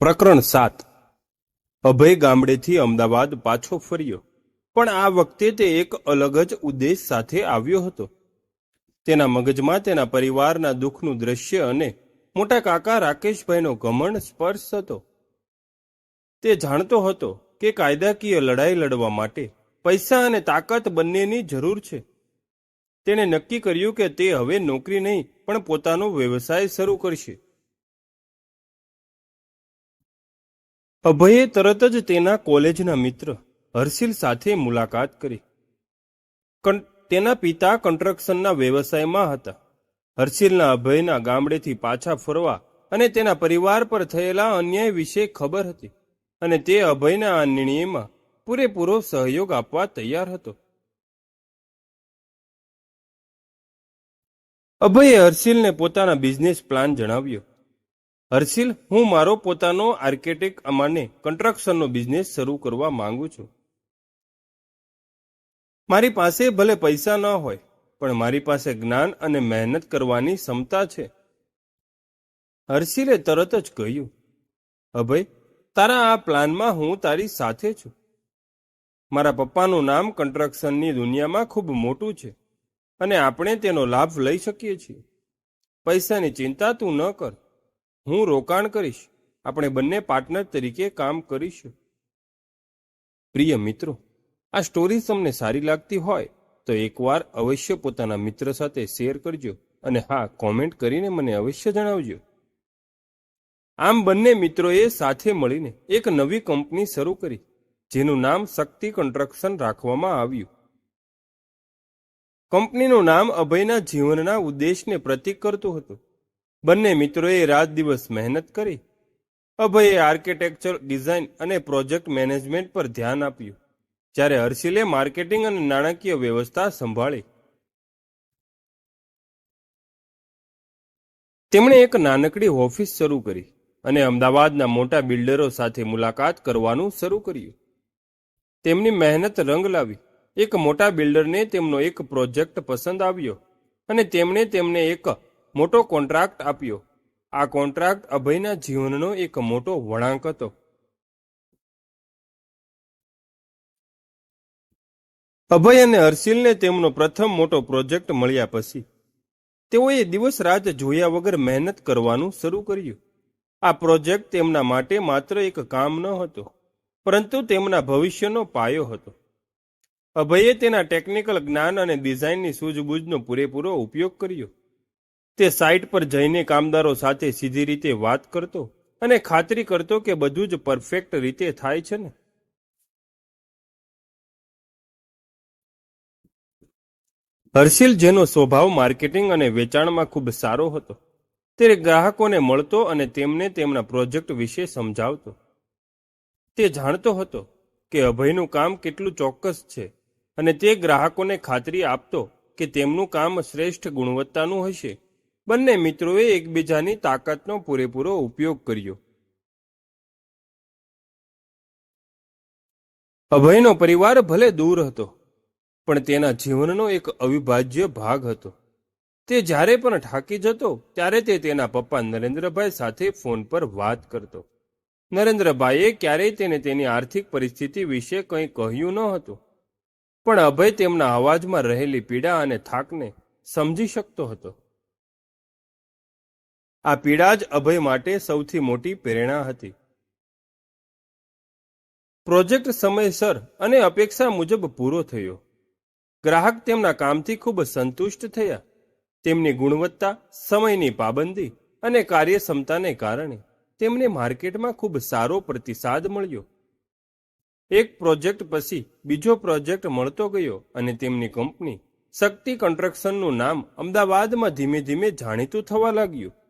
પ્રકરણ સાત. અભય ગામડેથી અમદાવાદ પાછો ફર્યો. પણ આ વખતે તે એક અલગ જ ઉદ્દેશ સાથે આવ્યો હતો. તેના મગજમાં તેના પરિવારના દુઃખનું દ્રશ્ય અને મોટા કાકા રાકેશભાઈનો ઘમંડ સ્પર્શ હતો. તે જાણતો હતો કે કાયદાકીય લડાઈ લડવા માટે પૈસા અને તાકાત બંનેની જરૂર છે. તેણે નક્કી કર્યું કે તે હવે નોકરી નહીં, પણ પોતાનો વ્યવસાય શરૂ કરશે. અભયે તરત જ તેના કોલેજના મિત્ર હર્ષિલ સાથે મુલાકાત કરી. તેના પિતા કન્સ્ટ્રક્શનના વ્યવસાયમાં હતા. હર્ષિલના અભયના ગામડેથી પાછા ફરવા અને તેના પરિવાર પર થયેલા અન્યાય વિશે ખબર હતી અને તે અભયના આ નિર્ણયમાં પૂરેપૂરો સહયોગ આપવા તૈયાર હતો. અભયે હર્ષિલને પોતાના બિઝનેસ પ્લાન જણાવ્યો. હર્ષિલ, હું મારો પોતાનો આર્કિટેક્ટ અમાને કન્સ્ટ્રક્શનનો બિઝનેસ શરૂ કરવા માંગુ છું. મારી પાસે ભલે પૈસા ન હોય, પણ મારી પાસે જ્ઞાન અને મહેનત કરવાની ક્ષમતા છે. હર્ષિલે તરત જ કહ્યું, અભય, તારા આ પ્લાનમાં હું તારી સાથે છું. મારા પપ્પાનું નામ કન્સ્ટ્રક્શનની દુનિયામાં ખૂબ મોટું છે અને આપણે તેનો લાભ લઈ શકીએ છીએ. પૈસાની ચિંતા તું ન કર. હું રોકાણ કરીશ. આપણે બંને પાર્ટનર તરીકે કામ કરીશું. પ્રિય મિત્રો, આ સ્ટોરી તમને સારી લાગતી હોય તો એકવાર અવશ્ય પોતાના મિત્ર સાથે શેર કરજો અને હા કોમેન્ટ કરીને મને અવશ્ય જણાવજો. આમ બંને મિત્રોએ સાથે મળીને એક નવી કંપની શરૂ કરી, જેનું નામ શક્તિ કન્સ્ટ્રક્શન રાખવામાં આવ્યું. કંપનીનું નામ અભયના જીવનના ઉદ્દેશને પ્રતીક કરતું હતું. બંને મિત્રોએ રાત દિવસ મહેનત કરી. અભયે આર્કિટેક્ચર, ડિઝાઇન અને પ્રોજેક્ટ મેનેજમેન્ટ પર ધ્યાન આપ્યું, જ્યારે હર્ષિલે માર્કેટિંગ અને નાણાકીય વ્યવસ્થા સંભાળી. તેમણે એક નાનકડી ઓફિસ શરૂ કરી અને અમદાવાદના મોટા બિલ્ડરો સાથે મુલાકાત કરવાનું શરૂ કર્યું. તેમની મહેનત રંગ લાવી. એક મોટા બિલ્ડરને તેમનો એક પ્રોજેક્ટ પસંદ આવ્યો અને તેમણે તેમને એક મોટો કોન્ટ્રાક્ટ આપ્યો. આ કોન્ટ્રાક્ટ અભયના જીવનનો એક મોટો વળાંક હતો. અભય અને હર્ષિલને તેમનો પ્રથમ મોટો પ્રોજેક્ટ મળ્યા પછી. તેઓએ દિવસ રાત જોયા વગર મહેનત કરવાનું શરૂ કર્યું. આ પ્રોજેક્ટ તેમના માટે માત્ર એક કામ ન હતો, પરંતુ તેમના ભવિષ્યનો પાયો હતો. અભયે તેના ટેકનિકલ જ્ઞાન અને ડિઝાઇનની સૂઝબૂઝનો પૂરેપૂરો ઉપયોગ કર્યો. તે સાઇટ પર જઈને કામદારો સાથે સીધી રીતે વાત કરતો અને ખાતરી કરતો કે બધું જ પરફેક્ટ રીતે થાય છે ને. હર્ષિલ, જેનો સ્વભાવ માર્કેટિંગ અને વેચાણમાં ખૂબ સારો હતો, તે ગ્રાહકોને મળતો અને તેમને તેમના પ્રોજેક્ટ વિશે સમજાવતો. તે જાણતો હતો કે અભયનું કામ કેટલું ચોક્કસ છે અને તે ગ્રાહકોને ખાતરી આપતો કે તેમનું કામ શ્રેષ્ઠ ગુણવત્તાનું હશે. બંને મિત્રોએ એકબીજાની તાકાતનો પૂરેપૂરો ઉપયોગ કર્યો. અભયનો પરિવાર ભલે દૂર હતો, પણ તેના જીવનનો એક અવિભાજ્ય ભાગ હતો. તે જ્યારે પણ થાકી જતો, ત્યારે તે તેના પપ્પા નરેન્દ્રભાઈ સાથે ફોન પર વાત કરતો. નરેન્દ્રભાઈએ ક્યારેય તેને તેની આર્થિક પરિસ્થિતિ વિશે કંઈ કહ્યું ન હતું, પણ અભય તેમના અવાજમાં રહેલી પીડા અને થાકને સમજી શકતો હતો. આ પીડા જ અભય માટે સૌથી મોટી પ્રેરણા હતી. પ્રોજેક્ટ સમયસર અને અપેક્ષા મુજબ પૂરો થયો. ગ્રાહક તેમના કામથી ખૂબ સંતુષ્ટ થયા. તેમની ગુણવત્તા, સમયની પાબંદી અને કાર્યક્ષમતાને કારણે તેમને માર્કેટમાં ખૂબ સારો પ્રતિસાદ મળ્યો. એક પ્રોજેક્ટ પછી બીજો પ્રોજેક્ટ મળતો ગયો અને તેમની કંપની શક્તિ કન્સ્ટ્રક્શનનું નામ અમદાવાદમાં ધીમે ધીમે જાણીતું થવા લાગ્યું.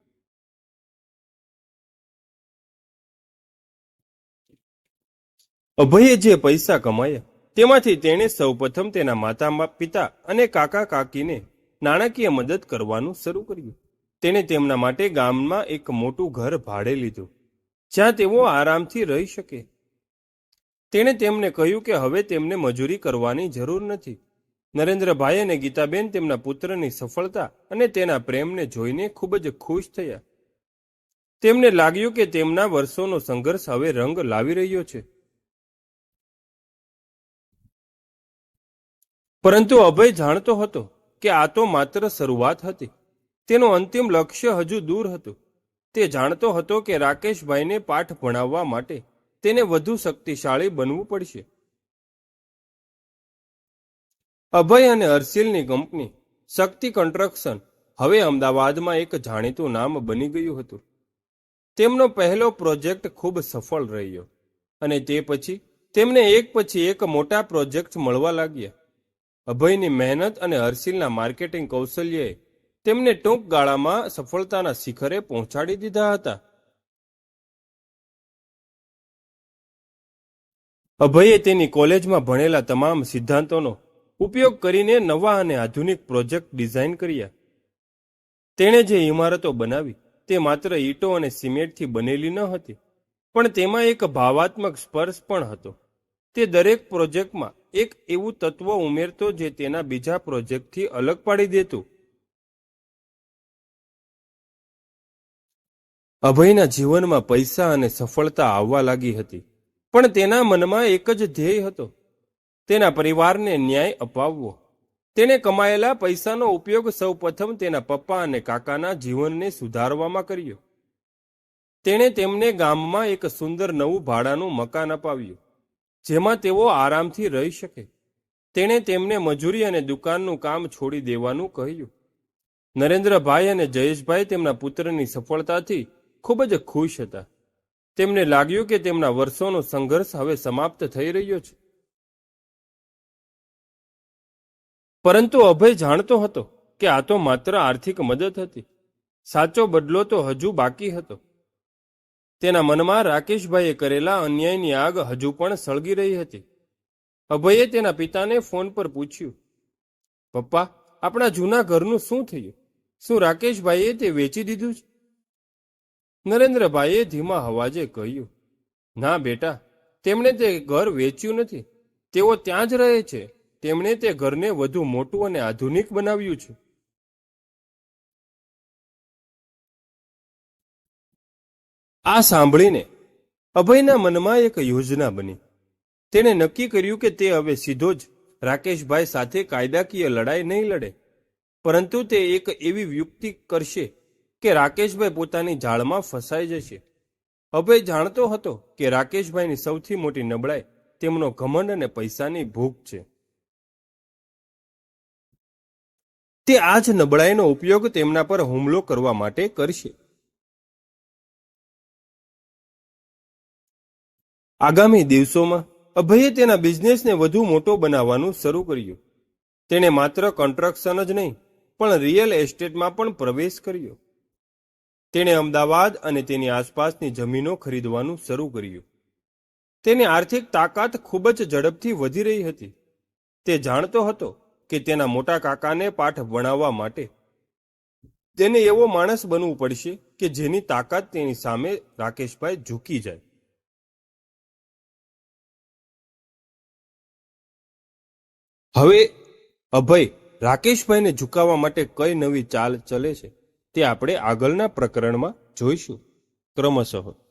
અભયે જે પૈસા કમાયા, તેમાંથી તેણે સૌપ્રથમ તેના માતા પિતા અને કાકા કાકીને નાણાકીય મદદ કરવાનું શરૂ કર્યું. તેણે તેમના માટે ગામમાં એક મોટું ઘર ભાડે લીધું, જ્યાં તેઓ આરામથી રહી શકે. તેણે તેમને કહ્યું કે હવે તેમને મજૂરી કરવાની જરૂર નથી. નરેન્દ્રભાઈ અને ગીતાબેન તેમના પુત્રની સફળતા અને તેના પ્રેમને જોઈને ખૂબ જ ખુશ થયા. તેમને લાગ્યું કે તેમના વર્ષોનો સંઘર્ષ હવે રંગ લાવી રહ્યો છે. પરંતુ અભય જાણતો હતો કે આ તો માત્ર શરૂઆત હતી. તેનું અંતિમ લક્ષ્ય હજુ દૂર હતું. તે જાણતો હતો કે રાકેશભાઈને પાઠ ભણાવવા માટે તેને વધુ શક્તિશાળી બનવું પડશે. અભય અને હર્ષિલની કંપની શક્તિ કન્સ્ટ્રક્શન હવે અમદાવાદમાં એક જાણીતું નામ બની ગયું હતું. તેમનો પહેલો પ્રોજેક્ટ ખૂબ સફળ રહ્યો અને તે પછી તેમને એક પછી એક મોટા પ્રોજેક્ટ મળવા લાગ્યા. અભયની મહેનત અને હર્ષિલના માર્કેટિંગ કૌશલ્યએ તેમને ટૂંક ગાળામાં સફળતાના શિખરે પહોંચાડી દીધા હતા. અભયે તેની કોલેજમાં ભણેલા તમામ સિદ્ધાંતોનો ઉપયોગ કરીને નવા અને આધુનિક પ્રોજેક્ટ ડિઝાઇન કર્યા. તેણે જે ઇમારતો બનાવી, તે માત્ર ઈંટો અને સિમેન્ટથી બનેલી ન હતી, પણ તેમાં એક ભાવાત્મક સ્પર્શ પણ હતો. તે દરેક પ્રોજેક્ટમાં એક એવું તત્વ ઉમેરતો જે તેના બીજા પ્રોજેક્ટથી અલગ પાડી દેતું. અભયના જીવનમાં પૈસા અને સફળતા આવવા લાગી હતી, પણ તેના મનમાં એક જ ધ્યેય હતો. તેના પરિવારને ન્યાય અપાવવો. તેણે કમાયેલા પૈસાનો ઉપયોગ સૌપ્રથમ તેના પપ્પા અને કાકાના જીવનને સુધારવામાં કર્યો. તેણે તેમને ગામમાં એક સુંદર નવું ભાડાનું મકાન અપાવ્યું. જેમાં તેઓ આરામથી રહી શકે. તેણે તેમને મજૂરી અને દુકાનનું કામ છોડી દેવાનું કહ્યું. નરેન્દ્રભાઈ અને જયેશભાઈ તેમના પુત્રની સફળતાથી ખૂબ જ ખુશ હતા. તેમને લાગ્યું કે તેમના વર્ષોનો સંઘર્ષ હવે સમાપ્ત થઈ રહ્યો છે. પરંતુ અભય જાણતો હતો કે આ તો માત્ર આર્થિક મદદ હતી. સાચો બદલો તો હજુ બાકી હતો. તેના મનમાં રાકેશભાઈએ કરેલા અન્યાયની આગ હજુ પણ સળગી રહી હતી. અભયે તેના પિતાને ફોન પર પૂછ્યું, પપ્પા, આપણા જૂના ઘરનું શું થયું? શું રાકેશભાઈએ તે વેચી દીધું છે? નરેન્દ્રભાઈએ ધીમા અવાજે કહ્યું, ના બેટા, તેમણે તે ઘર વેચ્યું નથી. તેઓ ત્યાં જ રહે છે. તેમણે તે ઘરને વધુ મોટું અને આધુનિક બનાવ્યું છે. આ સાંભળીને અભયના મનમાં એક યોજના બની. તેણે નક્કી કર્યું કે તે હવે સીધો જ રાકેશભાઈ સાથે કાયદાકીય લડાઈ નહીં લડે. પરંતુ તે એક એવી યુક્તિ કરશે કે રાકેશભાઈ પોતાની જાળમાં ફસાઈ જશે. અભય જાણતો હતો કે રાકેશભાઈની સૌથી મોટી નબળાઈ તેમનો ઘમંડ અને પૈસાની ભૂખ છે. તે આ જ નબળાઈનો ઉપયોગ તેમના પર હુમલો કરવા માટે કરશે. આગામી દિવસોમાં અભયે તેના બિઝનેસને વધુ મોટો બનાવવાનું શરૂ કર્યું. તેણે માત્ર કન્સ્ટ્રક્શન જ નહીં, પણ રિયલ એસ્ટેટમાં પણ પ્રવેશ કર્યો. તેણે અમદાવાદ અને તેની આસપાસની જમીનો ખરીદવાનું શરૂ કર્યું. તેની આર્થિક તાકાત ખૂબ જ ઝડપથી વધી રહી હતી. તે જાણતો હતો કે તેના મોટા કાકાને પાઠ ભણાવવા માટે તેને એવો માણસ બનવું પડશે કે જેની તાકાત તેની સામે રાકેશભાઈ ઝૂકી જાય. હવે, અભય, રાકેશભાઈને ઝુકાવવા માટે કઈ નવી ચાલ ચલે છે તે આપણે આગળના પ્રકરણમાં જોઈશું. ક્રમશઃ.